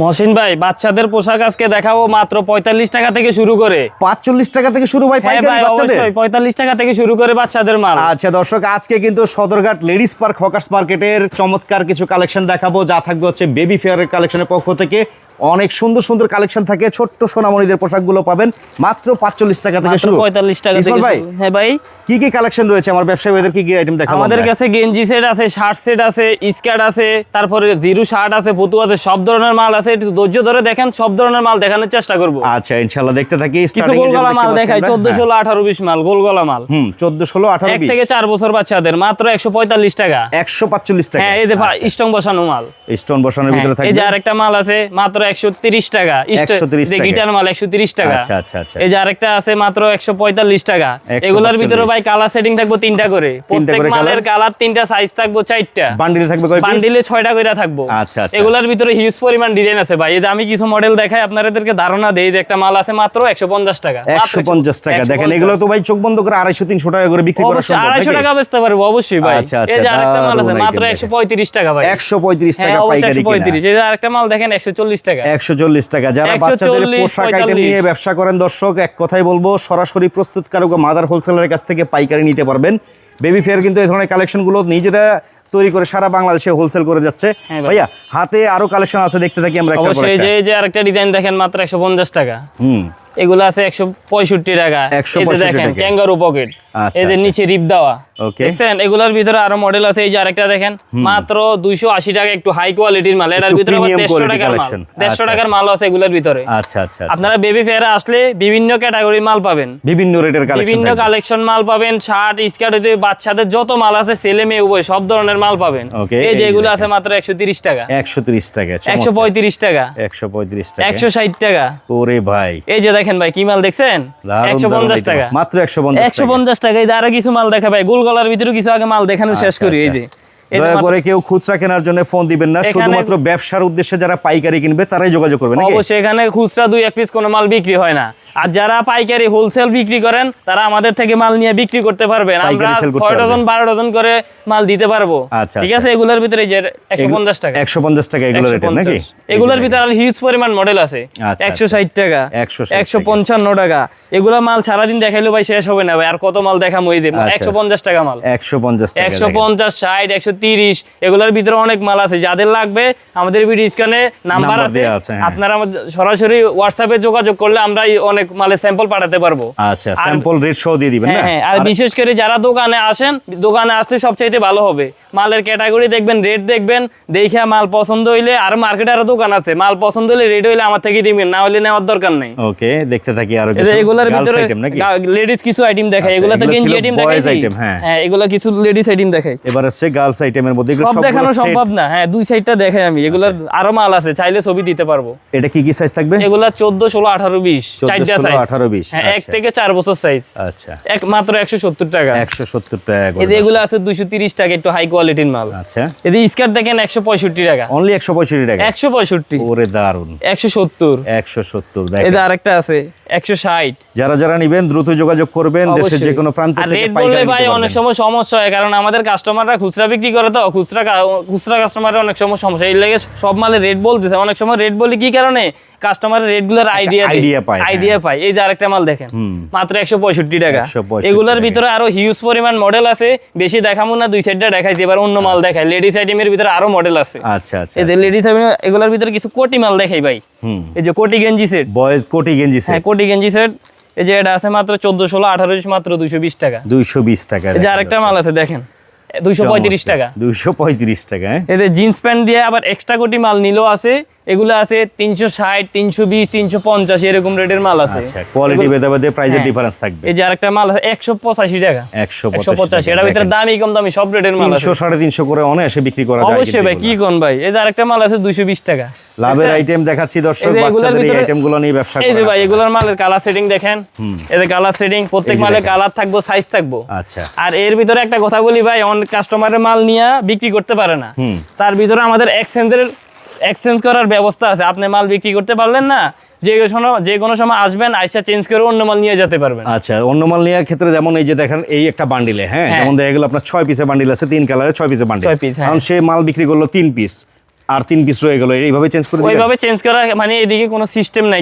মহসিন ভাই বাচ্চাদের পোশাক আজকে দেখাবো মাত্র পঁয়তাল্লিশ টাকা থেকে শুরু করে। পাঁচচল্লিশ টাকা থেকে শুরু ভাই হ্যাঁ পঁয়তাল্লিশ টাকা থেকে শুরু করে বাচ্চাদের মাল। আচ্ছা দর্শক আজকে কিন্তু সদরঘাট লেডিস পার্ক হকার্স মার্কেটের চমৎকার কিছু কালেকশন দেখাবো যা থাকবে হচ্ছে বেবি ফেয়ারের কালেকশনের পক্ষ থেকে। অনেক সুন্দর সুন্দর কালেকশন থাকে ছোট্ট সোনামণিদের পোশাকগুলো পাবেন মাত্র পাঁচচল্লিশ টাকা থেকে শুরু। পঁয়তাল্লিশ টাকা ভাই হ্যাঁ ভাই। কি কি কালেকশন রয়েছে আমার ব্যবসায়ী ভাইদের কি কি আইটেম দেখাবো আমাদের কাছে গেঞ্জি সেট আছে শার্ট সেট আছে স্কার্ট আছে তারপরে জিরো শার্ট আছে ফতু আছে সব ধরনের মাল আছে। একটু ধৈর্য ধরে দেখেন সব ধরনের মাল দেখানোর চেষ্টা করব। আচ্ছা ইনশাআল্লাহ দেখতে থাকি। কিছু গোলগলা মাল দেখাই আমরা, চোদ্দ হ্যাঁ। ষোলো আঠারো বিশ মাল গোলগলা মাল। হুম এক থেকে বছর বাচ্চাদের মাত্র একশো পঁয়তাল্লিশ টাকা। একশো পাঁচচল্লিশ টাকা। হ্যাঁ এই যে স্টং বসানো মাল। স্টোন বসানোর হ্যাঁ, ভিতরে এই যে আরেকটা মাল আছে মাত্র একশো তিরিশ টাকা। 130 যে টাকা। গিটার মাল একশো তিরিশ টাকা। আচ্ছা, আচ্ছা, আচ্ছা। এই যে আরেকটা আছে মাত্র একশো পঁয়তাল্লিশ টাকা। 145 এগুলোর ভিতরে ভাই কালার সেটিং থাকব তিনটা করে। প্রত্যেক মালের কালার তিনটা সাইজ থাকব চারটা। বান্ডিলে থাকবে কয় বান্ডিলে ছয়টা করে থাকব। আচ্ছা, আচ্ছা। এগুলোর ভিতরে হিউজ পরিমাণ ডিজাইন আছে ভাই। এই যে আমি কিছু মডেল দেখাই আপনাদেরকে ধারণা দেই যে একটা মাল আছে মাত্র একশো পঞ্চাশ টাকা। একশো পঞ্চাশ টাকা। দেখেন এগুলো তো ভাই চোখ বন্ধ করে আড়াইশো তিনশো টাকা করে বিক্রি করা সম্ভব আড়াইশো নাকি? টাকা বেচতে পারব অবশ্যই ভাই। আচ্ছা, আচ্ছা, এই যে আরেকটা মাল আছে মাত্র item একশো পঁয়ত্রিশ টাকা ভাই। একশো পঁয়ত্রিশ হ্যাঁ টাকা পাইকারি কিনা। পঁয়ত্রিশ। এই যে আরেকটা মাল দেখেন একশো চল্লিশ টাকা। একশো চল্লিশ টাকা। যারা 140, বাচ্চাদের পোশাক আইটেম নিয়ে ব্যবসা করেন দর্শক এক কথাই বলব সরাসরি প্রস্তুতকারক ও মাদার হোলসেলারের কাছ থেকে পাইকারি নিতে পারবেন। বেবি ফেয়ার কিন্তু এই ধরনের কালেকশনগুলো নিজেরা তৈরি করে সারা বাংলাদেশে হোলসেল করে যাচ্ছে। হ্যাঁ ভাইয়া হাতে আরও কালেকশন আছে দেখতে থাকি আমরা একটা যে একটা। এই যে আরেকটা ডিজাইন দেখেন মাত্র একশো পঞ্চাশ টাকা। হুম। এগুলো আছে একশো পঁয়ষট্টি টাকা। এই যে 165 দেখেন ক্যাঙ্গারু পকেট আচ্ছা, এই যে আচ্ছা। নিচে রিপ দেওয়া। দেখছেন? এগুলোর ভিতরে আরও মডেল আছে। এই যে আরেকটা দেখেন মাত্র দুইশো আশি টাকা একটু হাই কোয়ালিটির মাল। এটার ভিতরে দেড়শো টাকার মাল। দেড়শো আচ্ছা, টাকার আচ্ছা। মাল আছে এগুলোর ভিতরে। আচ্ছা আচ্ছা আচ্ছা। আপনারা বেবি ফেয়ারে আসলে বিভিন্ন ক্যাটাগরির মাল পাবেন। বিভিন্ন রেটের বিভিন্ন কালেকশন মাল পাবেন। শার্ট স্কার্ট হইতে বাচ্চাদের যত মাল আছে ছেলে মেয়ে উভয় সব ধরনের মাল পাবেন। এই যে এগুলো আছে মাত্র একশো তিরিশ টাকা। একশো তিরিশ টাকা একশো পঁয়ত্রিশ টাকা। একশো পঁয়ত্রিশ টাকা। একশো ষাট টাকা। ওরে ভাই। এই যে দেখেন ভাই কি মাল দেখছেন? একশো পঞ্চাশ টাকা। মাত্র একশো পঞ্চাশ একশো পঞ্চাশ টাকা এই আরও কিছু মাল দেখা ভাই গোল গলার ভিতরে কিছু আগে মাল দেখানো শেষ করি এই এই যে। দয়া করে কেউ খুচরা কেনার জন্য ফোন দিবেন না। শুধুমাত্র ব্যবসার উদ্দেশ্যে যারা পাইকারি কিনবে তারাই যোগাযোগ করবে নাকি? অবশ্যই এখানে খুচরা দুই এক পিস কোনো মাল বিক্রি হয় না। আর যারা পাইকারি হোলসেল বিক্রি করেন তারা আমাদের থেকে মাল নিয়ে বিক্রি করতে পারবেন। আমরা ছয় ডজন বারো ডজন করে মাল দিতে পারব। আচ্ছা, ঠিক আচ্ছা। আছে? এগুলোর ভিতরে যে একশো পঞ্চাশ টাকা। একশো পঞ্চাশ টাকা এগুলো নাকি? এগুলোর ভিতরে আর হিউজ পরিমাণ মডেল আছে। আচ্ছা, একশো ষাট টাকা 160 একশো পঞ্চান্ন টাকা। এগুলো মাল সারাদিন দেখাইলো ভাই শেষ হবে না ভাই। আর কত মাল দেখাম ওই যে। একশো পঞ্চাশ টাকা মাল। একশো পঞ্চাশ একশো পঞ্চাশ ষাট একশো তিরিশ এগুলোর ভিতরে অনেক মাল আছে। যাদের লাগবে আমাদের ভিডিও স্ক্যানে নাম্বার আছে। হ্যাঁ। আপনারা আমাদের সরাসরি হোয়াটসঅ্যাপে যোগাযোগ করলে আমরা অনেক মালের স্যাম্পল পাঠাতে পারব। আচ্ছা স্যাম্পল রেট সহ দিয়ে দিবেন হ্যাঁ হ্যাঁ আর বিশেষ করে যারা দোকানে আসেন দোকানে আসতে সবচাইতে ভালো হবে। মালের ক্যাটাগরি দেখবেন রেট দেখবেন দেখে মাল পছন্দ হইলে আর মার্কেটে আরও দোকান আছে। মাল পছন্দ হইলে রেট হইলে আমার থেকে দিবেন না হইলে নেওয়ার দরকার নেই। ওকে দেখতে থাকি আরও কিছু এগুলোর ভিতরে লেডিস কিছু আইটেম দেখাই আচ্ছা, এগুলো তো গেঞ্জি আইটেম দেখাই? হ্যাঁ। হ্যাঁ এগুলো কিছু লেডিস আইটেম দেখাই। এবার হচ্ছে গার্লস আইটেমের মধ্যে সব দেখানো সম্ভব না। হ্যাঁ দুই সাইডটা দেখাই আমি। এগুলোর আরও মাল আছে চাইলে ছবি দিতে পারব। এটা কি কি সাইজ থাকবে? এগুলা চোদ্দ ষোলো আঠারো বিশ। 14, চারটা সাইজ 18, 20, হ্যাঁ এক আচ্ছা। থেকে চার বছর সাইজ আচ্ছা। এক মাত্র একশো সত্তর টাকা। একশো সত্তর টাকা করে এই যে এগুলো আছে দুইশো তিরিশ টাকা একটু হাই কোয়ালিটির মাল। আচ্ছা। এই যে স্কার্ট দেখেন একশো পঁয়ষট্টি টাকা। অনলি একশো পঁয়ষট্টি টাকা? একশো পঁয়ষট্টি। ওরে দারুণ একশো সত্তর। একশো সত্তর এই দেখেন যে আরেকটা আছে। একশো ষাট। যারা যারা নিবেন দ্রুত যোগাযোগ করবেন দেশের যে কোনো প্রান্ত রেট বললে ভাই অনেক সময় সমস্যা হয় কারণ আমাদের কাস্টমাররা খুচরা বিক্রি করে তো খুচরা খুচরা কাস্টমারের অনেক সময় সমস্যা এই লেগে সব মালে রেট বলতেছে অনেক সময় রেট বলি কি কারণে? কাস্টমারের রেটগুলোর আইডিয়া পায়, হ্যাঁ। আইডিয়া পায়। এই যে আরেকটা মাল দেখেন মাত্র একশো পঁয়ষট্টি টাকা। 165 এগুলোর ভিতরে আরও হিউজ পরিমাণ মডেল আছে। বেশি দেখাবো না দুই সাইডটা দেখাইছি এবার অন্য মাল দেখাই। লেডিস আইটেমের ভিতরে আরও মডেল আছে। আচ্ছা আচ্ছা লেডিস আইটেম এগুলোর ভিতরে কিছু কোটি মাল দেখাই ভাই। এই যে কোটি গেঞ্জি সেট বয়েজ কোটি গেঞ্জি সেট হ্যাঁ কোটি গেঞ্জি সেট এই যে এটা আছে মাত্র চোদ্দ ষোলো আঠারো মাত্র দুইশো বিশ টাকা। দুইশো বিশ টাকা এই যে আরেকটা মাল আছে দেখেন। দুইশো পঁয়ত্রিশ টাকা। দুইশো পঁয়ত্রিশ টাকা হ্যাঁ? এই যে জিন্স প্যান্ট দিয়ে আবার এক্সট্রা কোটি মাল নিলেও আছে। এগুলো আছে তিনশো ষাট তিনশো বিশ তিনশো পঞ্চাশ এরকম রেটের মাল আছে। আচ্ছা কোয়ালিটি ভেদে ভেদে প্রাইসের হ্যাঁ। ডিফারেন্স থাকবে। এই যে আরেকটা মাল আছে একশো পঁচাশি টাকা। একশো পঁচাশি এটার ভিতরে দামি কম দামি সব রেটের মাল আছে। সাড়ে তিনশো করে অনায়াসে বিক্রি করা যায় অবশ্যই ভাই কি। কোন ভাই? এই যে আরেকটা মাল আছে দুইশো বিশ টাকা। লাভের আইটেম দেখাচ্ছি দর্শক বাচ্চাদের এই আইটেমগুলো নিয়ে ব্যবসা এই যে ভাই এগুলোর মালের কালার সেটিং দেখেন। এই যে কালার সেটিং প্রত্যেক মালের কালার থাকব সাইজ থাকব। আচ্ছা। আর এর ভিতরে একটা কথা বলি ভাই অনেক কাস্টমারের মাল নিয়ে বিক্রি করতে পারে না। তার ভিতরে আমাদের এক্সচেঞ্জের এক্সচেঞ্জ করার ব্যবস্থা আছে। আপনি মাল বিক্রি করতে পারলেন না যে কোনো সময়- যে কোনো সময় আসবেন আইসা চেঞ্জ করে অন্য মাল নিয়ে যেতে পারবেন। আচ্ছা অন্য মাল নেওয়ার ক্ষেত্রে যেমন এই যে দেখেন এই একটা বান্ডিলে হ্যাঁ? হ্যাঁ। যেমন দেখা গেল আপনার ছয় পিসের বান্ডিল আছে তিন কালারে ছয় পিসের বান্ডিল ছয় হ্যাঁ। কারণ সে মাল বিক্রি করল তিন পিস আর তিন পিস রয়ে গেল। এইভাবে চেঞ্জ করে ওইভাবে চেঞ্জ করা মানে এদিকে কোনো সিস্টেম নাই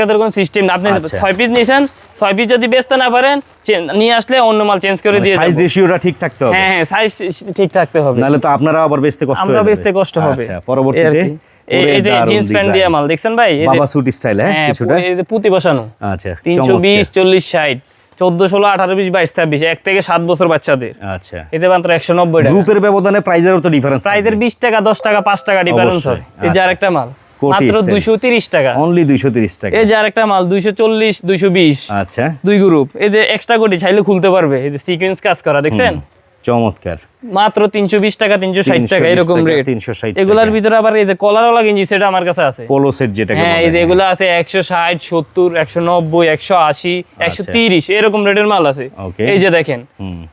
কাছে কোনো সিস্টেম না আপনি আচ্ছা। ছয় পিস নিয়েছেন ছয় পিস যদি বেচতে না পারেন নিয়ে আসলে অন্য মাল চেঞ্জ করে দিয়ে সাইজ রেশিওটা ঠিক থাকতে হবে। হ্যাঁ হ্যাঁ সাইজ ঠিক থাকতে হবে। নাহলে তো আপনারা আবার বেচতে কষ্ট আমরা বেচতে কষ্ট হবে। আচ্ছা পরবর্তীতে এই যে জিন্স প্যান্ট দিয়ে মাল দেখছেন ভাই? বাবা স্টাইল হ্যাঁ হ্যাঁ কিছুটা। এই যে পুঁতি বসানো। আচ্ছা তিনশো বিশ চল্লিশ ষাট। চোদ্দ ষোলো আঠারো বিশ বাইশ ছাব্বিশ এক থেকে সাত বছর বাচ্চাদের। আচ্ছা। এতে মাত্র একশো নব্বই টাকা। গ্রুপের ব্যবধানে প্রাইজের তো ডিফারেন্স প্রাইজের বিশ টাকা দশ টাকা পাঁচ টাকা ডিফারেন্স হয়। এই যে আচ্ছা। আরেকটা মাল মাত্র দুইশো তিরিশ টাকা। অনলি 230 টাকা। এই যে আরেকটা মাল দুইশো চল্লিশ দুইশো বিশ। আচ্ছা। দুই গ্রুপ এই যে এক্সট্রা কোটি চাইলে খুলতে পারবে। এই যে সিকোয়েন্স কাজ করা দেখছেন? চমৎকার। মাত্র তিনশো বিশ টাকা তিনশো ষাট টাকা এরকম রেট 360 এগুলার ভিতরে আবার এই যে কলারওয়ালা গেঞ্জি সেটা আমার কাছে আছে। পোলো সেট যেটাকে হ্যাঁ এই যে এগুলো আছে একশো ষাট সত্তর একশো নব্বই একশো আশি একশো তিরিশ এরকম রেটের মাল আছে। এই যে দেখেন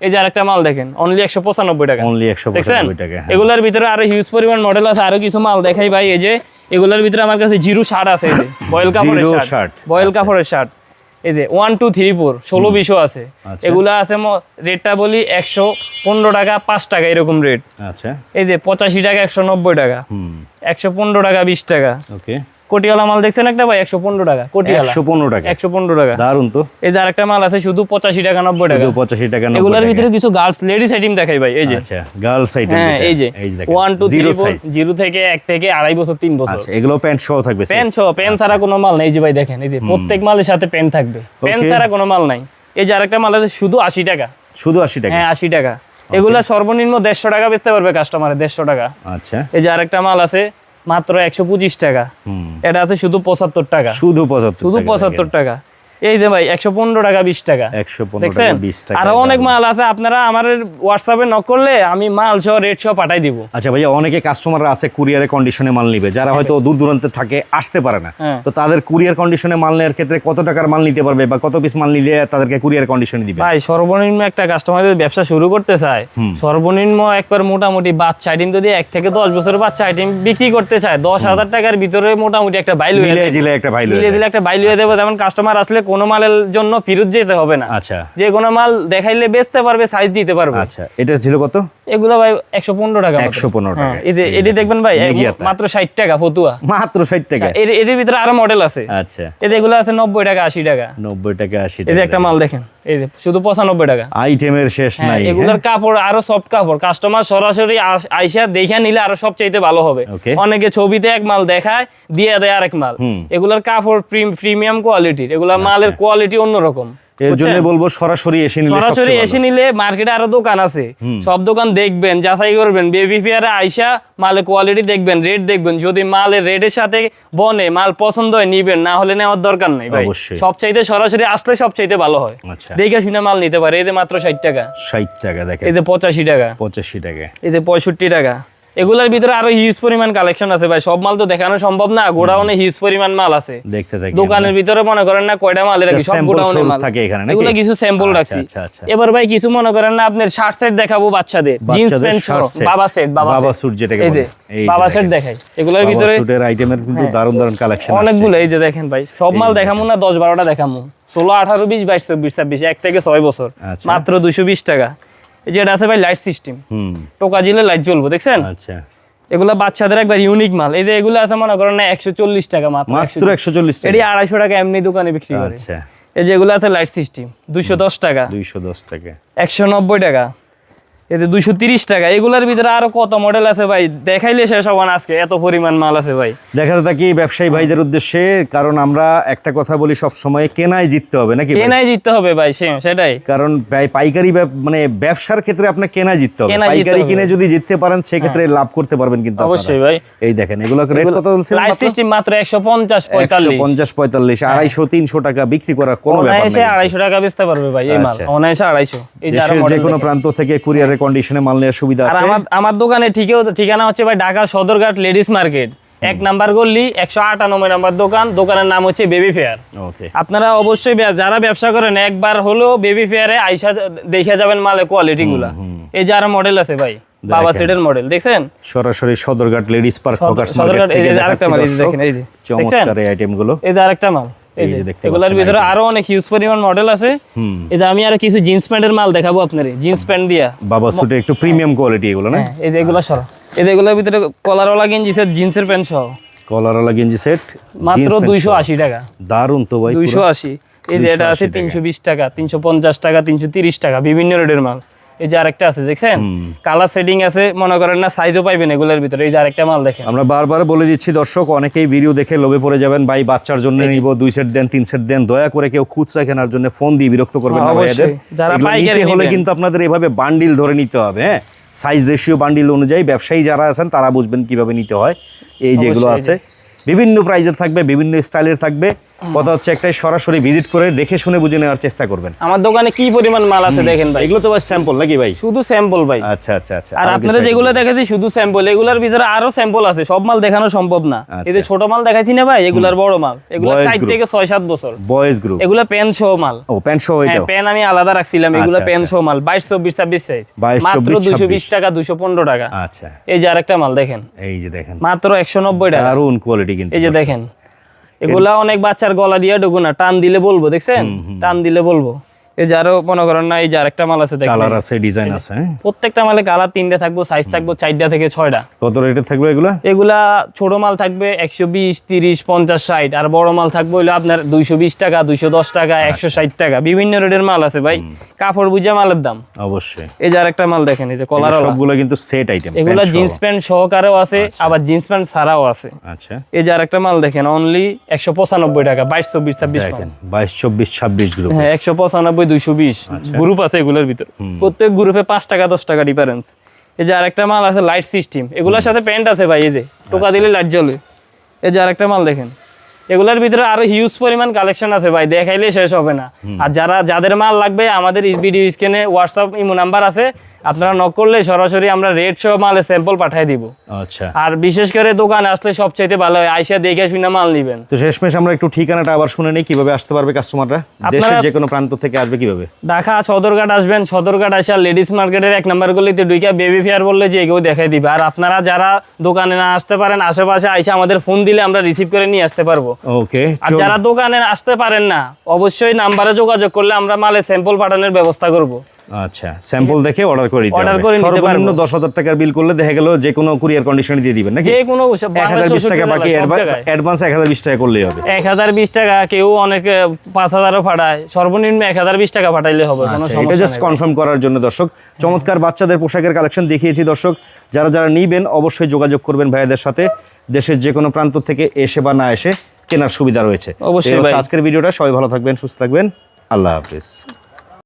এই যে আরেকটা মাল দেখেন অনলি একশো পঁচানব্বই টাকা। অনলি 195 টাকা হ্যাঁ। এগুলার ভিতরে আরও হিউজ পরিমাণ মডেল আছে আরও কিছু মাল দেখাই ভাই এই যে এগুলার ভিতরে আমার কাছে জিরো শার্ট আছে এই যে। বয়েল কাপড়ের শার্ট বয়েল আচ্ছা। কাপড়ের শার্ট এই যে ওয়ান টু থ্রি ফোর ষোলো বিশো আছে। এগুলো এগুলা আছে রেটটা বলি একশো পনেরো টাকা পাঁচ টাকা এরকম রেট আচ্ছা। এই যে পঁচাশি টাকা একশো নব্বই টাকা। একশো পনেরো টাকা বিশ টাকা। ওকে কোটিওয়ালা মাল দেখছেন একটা ভাই? একশো পনেরো টাকা কোটিওয়ালা। 115 টাকা। একশো পনেরো টাকা। দারুণ তো। এই যে আরেকটা মাল আছে শুধু পঁচাশি টাকা নব্বই টাকা। 85 টাকা এগুলোর ভিতরে কিছু গার্লস লেডিস আইটেম দেখাই ভাই এই যে। আচ্ছা গার্লস আইটেম হ্যাঁ এই যে। ওয়ান টু জিরো জিরো থেকে এক থেকে আড়াই বছর তিন বছর। আচ্ছা এগুলো প্যান্ট সহ থাকবে প্যান্ট সহ প্যান্ট ছাড়া কোনো মাল নেই যে ভাই দেখেন এই যে প্রত্যেক মালের সাথে প্যান্ট থাকবে। প্যান্ট ছাড়া কোনো মাল নাই। এই যে আরেকটা মাল আছে শুধু আশি টাকা। শুধু 80 টাকা? হ্যাঁ আশি টাকা। এগুলা সর্বনিম্ন দেড়শো টাকা বেচতে পারবে কাস্টমারে দেড়শো টাকা। আচ্ছা। এই যে আরেকটা মাল আছে মাত্র একশো পঁচিশ টাকা। এটা আছে শুধু পঁচাত্তর টাকা। শুধু 75 শুধু পঁচাত্তর টাকা। এই যে ভাই একশো পনেরো টাকা বিশ টাকা। 115 দেখছেন? টাকা 20 টাকা আরও অনেক মাল আছে আপনারা আমার হোয়াটসঅ্যাপে নক করলে আমি মাল সহ রেট সহ পাঠাই দিব। আচ্ছা ভাইয়া অনেকে কাস্টমাররা আছে কুরিয়ারে কন্ডিশনে মাল নিবে। যারা হয়তো দূর দূরান্তে থাকে আসতে পারে না। হ্যাঁ। তো তাদের কুরিয়ার কন্ডিশনে মাল নেওয়ার ক্ষেত্রে কত টাকার মাল নিতে পারবে বা কত পিস মাল নিলে তাদেরকে কুরিয়ার কন্ডিশনে দিবে? ভাই সর্বনিম্ন একটা কাস্টমার যদি ব্যবসা শুরু করতে চায় সর্বনিম্ন একবার মোটামুটি বাচ্চা আইটেম যদি এক থেকে দশ বছরের বাচ্চা আইটেম বিক্রি করতে চায় দশ হাজার টাকার ভিতরে মোটামুটি একটা বাইল হয়ে একটা বাইল দিলে একটা বাইল হয়ে দেবো যেমন কাস্টমার আসলে কোনো মালের জন্য ফিরত যেতে হবে না। আচ্ছা। যে কোনো মাল দেখাইলে বেচতে পারবে সাইজ দিতে পারবে। আচ্ছা এটা ছিল কত? এগুলো ভাই একশো পনেরো টাকা একশো পনেরো টাকা। হ্যাঁ, এই যে এটি দেখবেন ভাই মাত্র ষাট টাকা ফতুয়া। মাত্র ষাট টাকা। এর এর ভিতরে আরও মডেল আছে। আচ্ছা। এই যে এগুলো আছে নব্বই টাকা আশি টাকা। নব্বই টাকা আশি এই যে একটা মাল দেখেন। এই যে শুধু পঁচানব্বই টাকা। আইটেমের শেষ হ্যাঁ, নাই এগুলোর কাপড় আরও সফট কাপড়। কাস্টমার সরাসরি আইসা দেখে নিলে আরও সবচাইতে ভালো হবে। অনেকে ছবিতে এক মাল দেখায় দিয়ে দেয় আরেক মাল। এগুলোর কাপড় প্রিমিয়াম কোয়ালিটির এগুলোর মালের কোয়ালিটি অন্যরকম। এর জন্য বলব সরাসরি এসে নিলে সরাসরি এসে নিলে মার্কেটে আরও দোকান আছে। সব দোকান দেখবেন যাচাই করবেন বেবি ফেয়ারে আইসা মালের কোয়ালিটি দেখবেন রেট দেখবেন। যদি মালের রেটের সাথে বনে মাল পছন্দ হয় নিবেন না হলে নেওয়ার দরকার নেই ভাই। সবচাইতে সরাসরি আসলে সবচাইতে ভালো হয়। আচ্ছা। দেখে শুনে মাল নিতে পারে। মাত্র ষাট টাকা। ষাট টাকা দেখেন। এই যে পঁচাশি টাকা। পঁচাশি টাকা। এই যে পঁয়ষট্টি টাকা। এগুলোর ভিতরে আরও হিউজ পরিমাণ কালেকশন আছে ভাই। সব মাল তো দেখানো সম্ভব না গোডাউনে হিউজ পরিমাণ মাল আছে। দেখতে থাকি দোকানের ভিতরে মনে করেন না কয়টা মাল রাখি সব গোডাউনে মাল? থাকে এখানে নাকি? এগুলো কিছু স্যাম্পল আচ্ছা, রাখছি। আচ্ছা, আচ্ছা। এবার ভাই কিছু মনে করেন না আপনার শার্ট সেট দেখাবো বাচ্চাদের। Jeans pant. বাবা সেট বাবা suit যেটাকে বলে। এই বাবা সেট দেখাই। এগুলোর ভিতরে স্যুটের আইটেমের কিন্তু দারুণ দারুণ কালেকশন অনেকগুলো এই যে দেখেন ভাই। সব মাল দেখামু না দশ বারোটা দেখামু। ষোলো আঠারো বিশ বাইশ চব্বিশ ছাব্বিশ এক থেকে ছয় বছর। মাত্র দুশো বিশ টাকা। এই যে এটা আছে ভাই লাইট সিস্টেম টোকা জিলে লাইট জ্বলবো দেখছেন? আচ্ছা। এগুলো বাচ্চাদের একবার ইউনিক মাল। এই যে এগুলো আছে মনে করেন না একশো চল্লিশ টাকা মাত্র একশো চল্লিশ। এটি আড়াইশো টাকা এমনি দোকানে বিক্রি করে। আচ্ছা। এই যে এগুলো আছে লাইট সিস্টেম দুইশো দশ টাকা। দুইশো দশ টাকা। একশো নব্বই টাকা। এই যে দুইশো তিরিশ টাকা এগুলোর ভিতরে আরও কত মডেল আছে ভাই? দেখাইলে শেষ হব না আজকে এত পরিমাণ মাল আছে ভাই। দেখা থাকি ব্যবসায়ী ভাইদের উদ্দেশ্যে কারণ আমরা একটা কথা বলি সব সময় কেনায় জিততে হবে নাকি? কেনাই জিততে হবে ভাই সেটাই। কারণ পাই- পাইকারি মানে ব্যবসার ক্ষেত্রে আপনার কেনা জিততে হবে। পাইকারি কিনে যদি জিততে পারেন সেক্ষেত্রে লাভ করতে পারবেন কিন্তু অবশ্যই ভাই। এই দেখেন এগুলো রেট কত বলছেন লাইট সিস্টেম মাত্র একশো পঞ্চাশ পঁয়তাল্লিশ। পঞ্চাশ পঁয়তাল্লিশ আড়াইশো তিনশো টাকা বিক্রি করার কোনো ব্যাপার নেই আড়াইশো টাকা বেচতে পারবে ভাই এই মাল। আচ্ছা। অনায়াসে আড়াইশো এই যে যে কোনো প্রান্ত থেকে কুরিয়ারের কন্ডিশনে মাল নেওয়ার সুবিধা আছে? আমার আমার দোকানে ঠিকও ঠিকানা হচ্ছে ভাই ঢাকা সদরঘাট লেডিস মার্কেট। এক নাম্বার গল্লি একশো আটানব্বই নাম্বার দোকান দোকানের নাম হচ্ছে বেবি ফেয়ার। ওকে আপনারা অবশ্যই যারা ব্যবসা করেন একবার হলেও বেবি ফেয়ারে আইসা দেখে যাবেন মালের কোয়ালিটি গুলা। এই যে আরও মডেল আছে ভাই বাবা। সেটের মডেল দেখছেন? সরাসরি সদরঘাট লেডিস পার্ক সদরঘাট, এই যে আরেকটা মাল। দেখেন, এই যে। চমৎকার এই আইটেমগুলো। এই যে আরেকটা মাল। এই এই যে যে দেখতে এগুলোর ভিতরে আরও অনেক হিউজ পরিমাণ মডেল আছে। এই যে আমি আরও কিছু জিন্স প্যান্টের মাল দেখাবো আপনার। জিন্স প্যান্ট দিয়া। বাবা সুটে একটু প্রিমিয়াম কোয়ালিটি এগুলো না? হ্যাঁ, এই যে এগুলো সরা। এই যে এগুলোর ভিতরে কলারওয়ালা গেঞ্জি সেট জিন্সের প্যান্ট সহ। কলারওয়ালা গেঞ্জি সেট মাত্র দুইশো আশি টাকা। দারুণ তো ভাই দুইশো আশি। এই যে এটা আছে 280 টাকা। তিনশো বিশ টাকা তিনশো পঞ্চাশ টাকা তিনশো তিরিশ টাকা বিভিন্ন রেটের মাল। এই যে আরেকটা আছে দেখছেন? কালার সেটিং আছে মনে করেন না সাইজও পাইবেন এগুলোর ভিতরে। এই যে আরেকটা মাল দেখেন। আমরা বারবার বলে দিচ্ছি দর্শক অনেকেই ভিডিও দেখে লোভে পড়ে যাবেন। ভাই বাচ্চার জন্য নিব দুই সেট দেন তিন সেট দেন দয়া করে কেউ খুচরা কেনার জন্য ফোন দিয়ে বিরক্ত করবেন না ভাইয়াদের। যারা পাইকারি হলে কিন্তু আপনাদের এভাবে বান্ডিল ধরে নিতে হবে হ্যাঁ? সাইজ রেশিও বান্ডিল অনুযায়ী ব্যবসায়ী যারা আছেন তারা বুঝবেন কীভাবে নিতে হয়। এই যেগুলো আছে। বিভিন্ন প্রাইজের থাকবে বিভিন্ন স্টাইলের থাকবে। কথা হচ্ছে একটাই সরাসরি ভিজিট করে দেখে শুনে বুঝে নেওয়ার চেষ্টা করবেন। আমার দোকানে কি পরিমাণ মাল আছে দেখেন ভাই? এগুলো তো ভাই স্যাম্পল নাকি ভাই? শুধু স্যাম্পল ভাই। আচ্ছা আচ্ছা আচ্ছা। আর আপনারা যেগুলো দেখেছি শুধু স্যাম্পল এগুলোর ভিতরে আরও স্যাম্পল আছে সব মাল দেখানো সম্ভব না। এই যে আচ্ছা। ছোট মাল দেখাইছি না ভাই এগুলার বড় মাল। এগুলো Boys চার group। থেকে ছয় সাত বছর। বয়েজ গ্রুপ এগুলো প্যান সহ মাল। ও প্যান্ট সহ হ্যাঁ প্যান আমি আলাদা রাখছিলাম এগুলো প্যান। সহ মাল। বাইশ চব্বিশ ছাব্বিশ সাইজ 22, মাত্র 24, দুশো বিশ 26 টাকা দুশো পনেরো টাকা। আচ্ছা। এই যে আরেকটা মাল দেখেন। এই যে দেখেন। মাত্র একশো নব্বই টাকা। দারুণ কোয়ালিটি কিন্তু এই যে দেখেন। এগুলা অনেক বাচ্চার গলা দিয়ে ঢুকু না টান দিলে বলব দেখছেন? টান দিলে বলব। এই যে আরও মনে করেন না এই যে আরেকটা মাল আছে কালার আছে ডিজাইন আছে হ্যাঁ? প্রত্যেকটা মালে কালার তিনটে থাকব সাইজ থাকব চারটা থেকে ছয়টা। কত রেটের থাকবে এগুলো? এগুলা ছোট মাল থাকবে একশো বিশ তিরিশ পঞ্চাশ ষাট। আর বড় মাল থাকবে হইল আপনার দুইশো বিশ টাকা দুইশো দশ টাকা একশো ষাট টাকা। বিভিন্ন রেটের মাল আছে ভাই। কাপড় বুঝা মালের দাম। অবশ্যই। এই যে আরেকটা মাল দেখেন এই যে কলার সবগুলো কিন্তু সেট আইটেম এগুলা জিন্স প্যান্ট সহকারেও আছে আবার জিন্স প্যান্ট ছাড়াও আছে। আচ্ছা। এই যে আরেকটা মাল দেখেন অনলি একশো পঁচানব্বই টাকা বাইশ চব্বিশ ছাব্বিশ বাইশ চব্বিশ ছাব্বিশ হ্যাঁ একশো পঁচানব্বই দুইশো বিশ গ্রুপ আছে এগুলোর ভিতর। প্রত্যেক গ্রুপে পাঁচ টাকা দশ টাকা ডিফারেন্স এই যে আরেকটা মাল আছে লাইট সিস্টেম এগুলোর সাথে প্যান্ট আছে ভাই এই যে টোকা দিলে লাইট জ্বলে। এই যে আরেকটা মাল দেখেন এগুলোর ভিতরে আরও হিউজ পরিমাণ কালেকশন আছে ভাই দেখাইলে শেষ হবে না। আর যারা যাদের মাল লাগবে আমাদের ভিডিও স্ক্রিনে হোয়াটসঅ্যাপ ইমো নাম্বার আছে। আপনারা নক করলে সরাসরি আমরা রেড সহ মালের স্যাম্পল পাঠিয়ে দিব। আচ্ছা। আর বিশেষ করে দোকানে আসলে সবচাইতে ভালো হয় আইসা দেখে শুনে মাল নিবেন। তো শেষমেশ আমরা একটু ঠিকানাটা আবার শুনে নেই কীভাবে আসতে পারবে কাস্টমাররা দেশের যে কোনো প্রান্ত থেকে আসবে কীভাবে? ঢাকা সদরঘাট আসবেন সদরঘাট আসা লেডিস মার্কেটের এক নাম্বার গলিতে দুইটা বেবি ফেয়ার বললে যে এগেও দেখাই দিবে। আর আপনারা যারা দোকানে না আসতে পারেন আশেপাশে আইসা আমাদের ফোন দিলে আমরা রিসিভ করে নিয়ে আসতে পারব। ওকে আর যারা দোকানে আসতে পারেন না অবশ্যই নাম্বারে যোগাযোগ করলে আমরা মালে স্যাম্পল পাঠানোর ব্যবস্থা করব। আচ্ছা স্যাম্পল দেখে অর্ডার করে দিতে হবে। করে নিতে সর্বনিম্ন পারব। দশ হাজার টাকার বিল করলে দেখা গেল যে কোনো কুরিয়ার কন্ডিশনে দিয়ে দিবেন নাকি? যে কোনো এক হাজার বিশ টাকা বাকি অ্যাডভান্স এক হাজার বিশ টাকা করলেই হবে। এক হাজার বিশ টাকা কেউ অনেকে পাঠায় সর্বনিম্ন এক হাজার বিশ টাকা পাঠাইলে হবে কোনো আচ্ছা, এটা জাস্ট কনফার্ম করার জন্য দর্শক চমৎকার বাচ্চাদের পোশাকের কালেকশন দেখিয়েছি দর্শক। যারা যারা নিবেন অবশ্যই যোগাযোগ করবেন ভাইয়াদের সাথে। দেশের যে কোনো প্রান্ত থেকে এসে বা না এসে কেনার সুবিধা রয়েছে। অবশ্যই ভাই। আজকের ভিডিওটা। সবাই ভালো থাকবেন সুস্থ থাকবেন। আল্লাহ হাফিজ।